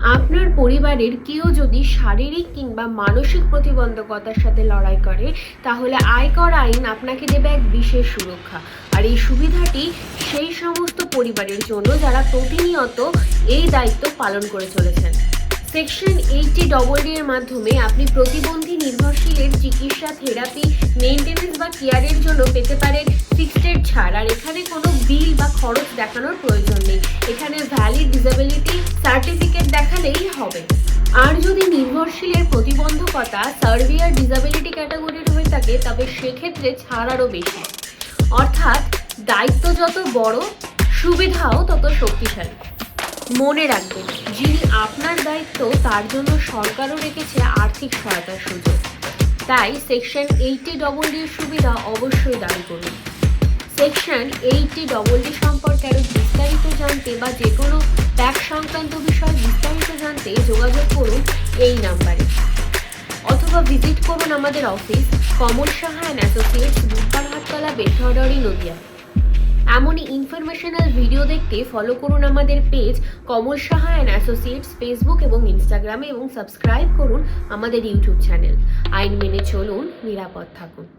আপনার পরিবারের কেউ যদি শারীরিক কিংবা মানসিক প্রতিবন্ধকতার সাথে লড়াই করে, তাহলে আয়কর আইন আপনাকে দেবে এক বিশেষ সুরক্ষা। আর এই সুবিধাটি সেই সমস্ত পরিবারের জন্য যারা প্রতিনিয়ত এই দায়িত্ব পালন করে চলেছেন। সেকশন এইটটি ডবল ডি এর মাধ্যমে আপনি প্রতিবন্ধী নির্ভরশীলের চিকিৎসা, থেরাপি মেনটেন্যান্স বা কেয়ারের জন্য পেতে পারেন ফিক্সড ছাড়। আর এখানে কোনো বিল বা খরচ দেখানোর প্রয়োজন নেই। এখানে ডিসেবিলিটি সার্টিফিকেট দেখালেই হবে। আর যদি নির্ভরশীলের প্রতিবন্ধকতা সার্ভিয়ার ডিসেবিলিটি ক্যাটাগরির হয়ে থাকে, তবে সেক্ষেত্রে ছাড় আরও বেশি। অর্থাৎ দায়িত্ব যত বড়, সুবিধাও তত শক্তিশালী। মনে রাখবেন যিনি আপনার দায়িত্ব, তার জন্য সরকারও রেখেছে আর্থিক সহায়তার সুযোগ। তাই সেকশন এইটটি ডবল ডির সুবিধা অবশ্যই দাবি করুন। সেকশন এইটটি ডবল ডি সম্পর্কে আরও বিস্তারিত জানতে বা যে কোনো ট্যাক্স সংক্রান্ত বিষয়ে বিস্তারিত জানতে যোগাযোগ করুন এই নাম্বারে। অথবা ভিজিট করুন আমাদের office Kamal Saha and associates বুধবার হাটতলা বেথরডরি নদিয়া। এমনই ইনফরমেশনাল ভিডিও দেখতে ফলো করুন আমাদের page Kamal Saha and associates Facebook এবং ইনস্টাগ্রামে এবং সাবস্ক্রাইব করুন আমাদের ইউটিউব চ্যানেল আইন মেনে চলুন, নিরাপদ থাকুন।